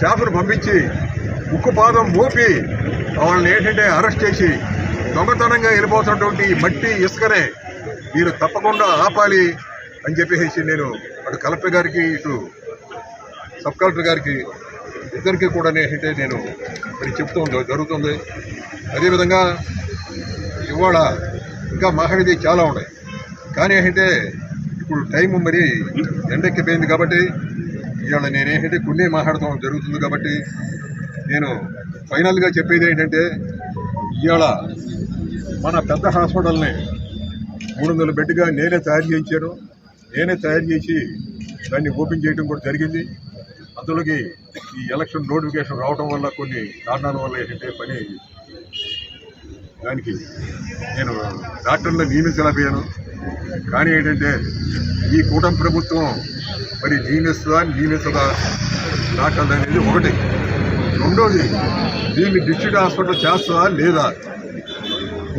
స్టాఫ్ను పంపించి ఉక్కు పాదం మోపి వాళ్ళని ఏంటంటే అరెస్ట్ చేసి దొంగతనంగా వెళ్ళిపోతున్నటువంటి మట్టి ఇసుకనే మీరు తప్పకుండా ఆపాలి అని చెప్పేసి నేను అటు కలెక్టర్ గారికి ఇటు సబ్ కలెక్టర్ గారికి ఇద్దరికి కూడా ఏంటంటే నేను మరి చెప్తూ జరుగుతుంది. అదేవిధంగా ఇవాళ ఇంకా మాట్లాడేది చాలా ఉన్నాయి. కానీ ఏంటంటే ఇప్పుడు టైం మరి ఎండెక్కిపోయింది కాబట్టి ఇవాళ నేనేంటంటే కొన్ని మాట్లాడటం జరుగుతుంది కాబట్టి నేను ఫైనల్గా చెప్పేది ఏంటంటే ఇవాళ మన పెద్ద హాస్పిటల్ని మూడు వందల బెడ్గా నేనే తయారు చేయించాను. నేనే తయారు చేసి దాన్ని ఓపెన్ చేయడం కూడా జరిగింది. అందులోకి ఈ ఎలక్షన్ నోటిఫికేషన్ రావడం వల్ల కొన్ని కారణాల వల్ల ఏంటంటే పని దానికి నేను డాక్టర్లను నియమించలేకపోయాను. కానీ ఏంటంటే ఈ కూటమి ప్రభుత్వం మరి నియమిస్తుందా నియమిస్తుందా డాక్టర్లు అనేది ఒకటి. రెండోది దీన్ని డిస్ట్రిక్ట్ హాస్పిటల్ చేస్తుందా లేదా?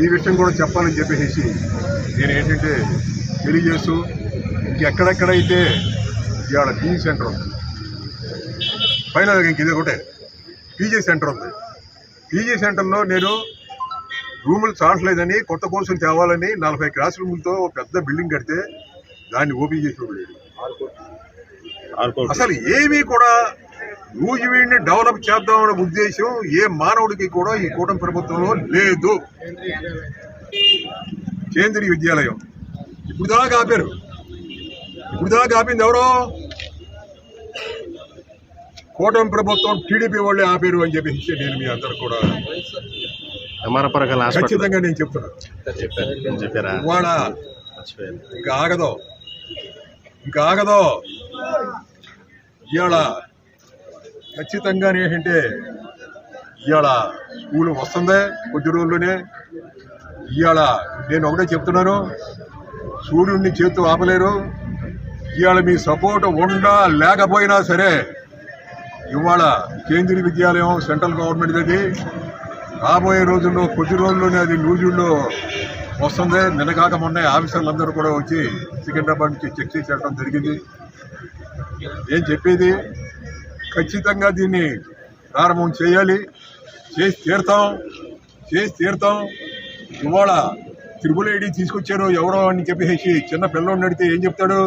ఈ విషయం కూడా చెప్పాలని చెప్పేసి నేను ఏంటంటే తెలియజేస్తూ ఇంకెక్కడెక్కడైతే ఇవాళ పీజీ సెంటర్ ఉంది ఫైనల్గా ఇంక ఇది ఒకటే. పీజీ సెంటర్ ఉంది. పీజీ సెంటర్లో నేను రూములు చాలట్లేదని కొత్త కోర్సులు తేవాలని నలభై క్లాస్ రూములతో పెద్ద బిల్డింగ్ కడితే దాన్ని ఓపెన్ చేసి ఇవ్వలేదు. అసలు ఏమీ కూడా వీడిని డెవలప్ చేద్దామనే ఉద్దేశం ఏ మానవుడికి కూడా ఈ కూటమి ప్రభుత్వంలో లేదు. కేంద్రీయ విద్యాలయం. ఇప్పుడు దాకా ఆపారు. ఇప్పుడు దాకా ఆపింది ఎవరో? కూటమి ప్రభుత్వం టీడీపీ వాళ్ళే ఆపారు అని చెప్పేసి నేను మీ అందరు కూడా ఖచ్చితంగా నేను ఇవాళ మర్చిపోయాను. ఇంకా ఆగదు. ఇంకా ఆగదు. ఇవాళ ఖచ్చితంగా ఏంటంటే ఇవాళ స్కూల్ వస్తుంది కొద్ది రోజుల్లోనే. ఇవాళ నేను ఒకటే చెప్తున్నాను సూర్యుడిని చేతు ఆపలేరు. ఇవాళ మీ సపోర్ట్ ఉండా లేకపోయినా సరే ఇవాళ కేంద్రీయ విద్యాలయం సెంట్రల్ గవర్నమెంట్ అది రాబోయే రోజుల్లో కొద్ది రోజుల్లోనే అది న్యూజిల్లో వస్తుంది. నిన్నగాక మొన్న ఆఫీసర్లందరూ కూడా వచ్చి సికింద్రాబాద్ నుంచి చెక్ చేసేయడం జరిగింది. ఏం చెప్పేది ఖచ్చితంగా దీన్ని ప్రారంభం చేయాలి. చేసి తీరుతాం. చేసి తీరుతాం. ఇవాళ త్రిపుల్ ఐడి తీసుకొచ్చారు. ఎవరో అని చెప్పేసి చిన్న పిల్లోడిని అడిగితే ఏం చెప్తాడు?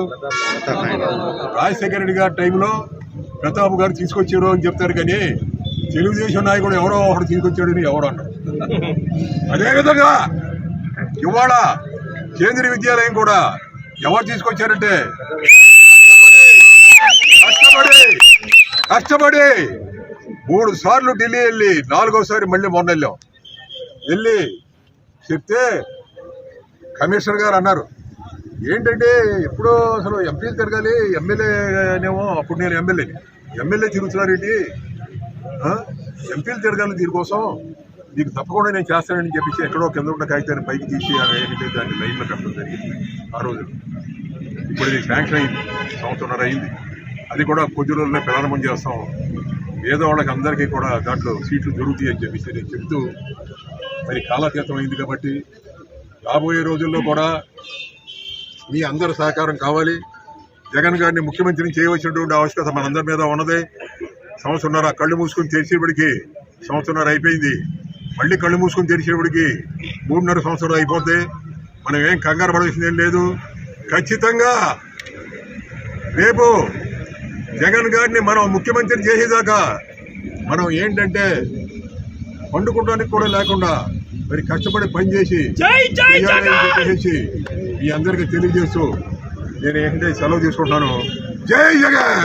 రాజశేఖర రెడ్డి గారి టైంలో ప్రతాప్ గారు తీసుకొచ్చారు అని చెప్తారు కానీ తెలుగుదేశం నాయకుడు ఎవరో ఒకడు తీసుకొచ్చాడని ఎవరో అన్నారు అదేవిధంగా ఇవాళ కేంద్రీయ విద్యాలయం కూడా ఎవరు తీసుకొచ్చారంటే కష్టపడి కష్టపడి. మూడు సార్లు ఢిల్లీ వెళ్ళి నాలుగోసారి మళ్ళీ మొన్న వెళ్ళాం. వెళ్ళి చెప్తే కమిషనర్ గారు అన్నారు ఏంటంటే ఎప్పుడో అసలు ఎంపీలు తిరగాలి ఎమ్మెల్యేనేమో అప్పుడు నేను ఎమ్మెల్యేని ఎమ్మెల్యే తిరుగుతున్నారేంటి? ఎంపీలు తిరగాలి దీనికోసం? నీకు తప్పకుండా నేను చేస్తానని చెప్పేసి ఎక్కడో కింద ఉన్న కాగితాన్ని పైకి తీసి ఏంటంటే దాన్ని లైన్లో కట్టడం జరిగింది ఆ రోజు ఇప్పుడు ఇది శాంక్షన్ అయింది సంవత్సరంన్నర అయింది. అది కూడా కొద్ది రోజుల్లో ప్రారంభం చేస్తాం. పేదవాళ్ళకి అందరికీ కూడా దాంట్లో సీట్లు దొరుకుతాయి అని చెప్పేసి నేను చెప్తూ మరి కాలాతీతం అయింది కాబట్టి రాబోయే రోజుల్లో కూడా మీ అందరి సహకారం కావాలి. జగన్ గారిని ముఖ్యమంత్రిని చేయవలసినటువంటి ఆవశ్యకత మనందరి మీద ఉన్నదే. సంవత్సరంన్నర కళ్ళు మూసుకొని తెరిచేపటికి సంవత్సరంన్నర అయిపోయింది. మళ్ళీ కళ్ళు మూసుకొని తెరిచేపటికి మూడున్నర సంవత్సరాలు అయిపోతే మనం ఏం కంగారు పడాల్సింది ఏం లేదు. ఖచ్చితంగా రేపు జగన్ గారిని మనం ముఖ్యమంత్రి చేసేదాకా మనం ఏంటంటే వండుకోవడానికి కూడా లేకుండా మరి కష్టపడి పనిచేసి చెప్పేసి మీ అందరికీ తెలియజేస్తూ నేను ఏంటంటే సెలవు తీసుకుంటున్నాను జై జగన్!